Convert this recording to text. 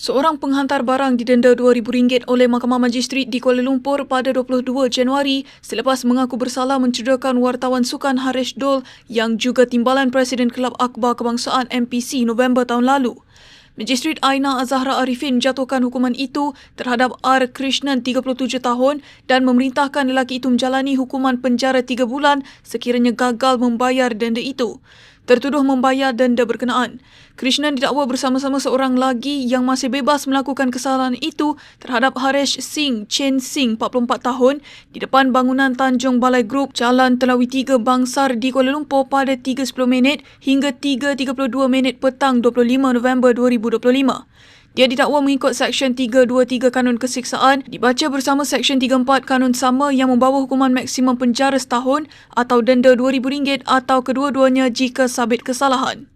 Seorang penghantar barang didenda RM2,000 oleh Mahkamah Magistrat di Kuala Lumpur pada 22 Januari selepas mengaku bersalah mencederakan wartawan sukan Harish Dol yang juga timbalan Presiden Kelab Akbar Kebangsaan MPC November tahun lalu. Magistrat Aina Azahra Arifin menjatuhkan hukuman itu terhadap R. Krishnan 37 tahun dan memerintahkan lelaki itu menjalani hukuman penjara 3 bulan sekiranya gagal membayar denda itu tertuduh membayar denda berkenaan. Krishnan didakwa bersama-sama seorang lagi yang masih bebas melakukan kesalahan itu terhadap Harish Singh Chen Singh 44 tahun di depan bangunan Tanjung Balai Group Jalan Telawi 3 Bangsar di Kuala Lumpur pada 3.10 minit hingga 3.32 minit petang 25 November 2025. Dia didakwa mengikut Seksyen 323 Kanun Kesiksaan dibaca bersama Seksyen 34 Kanun Sama yang membawa hukuman maksimum penjara setahun atau denda RM2,000 atau kedua-duanya jika sabit kesalahan.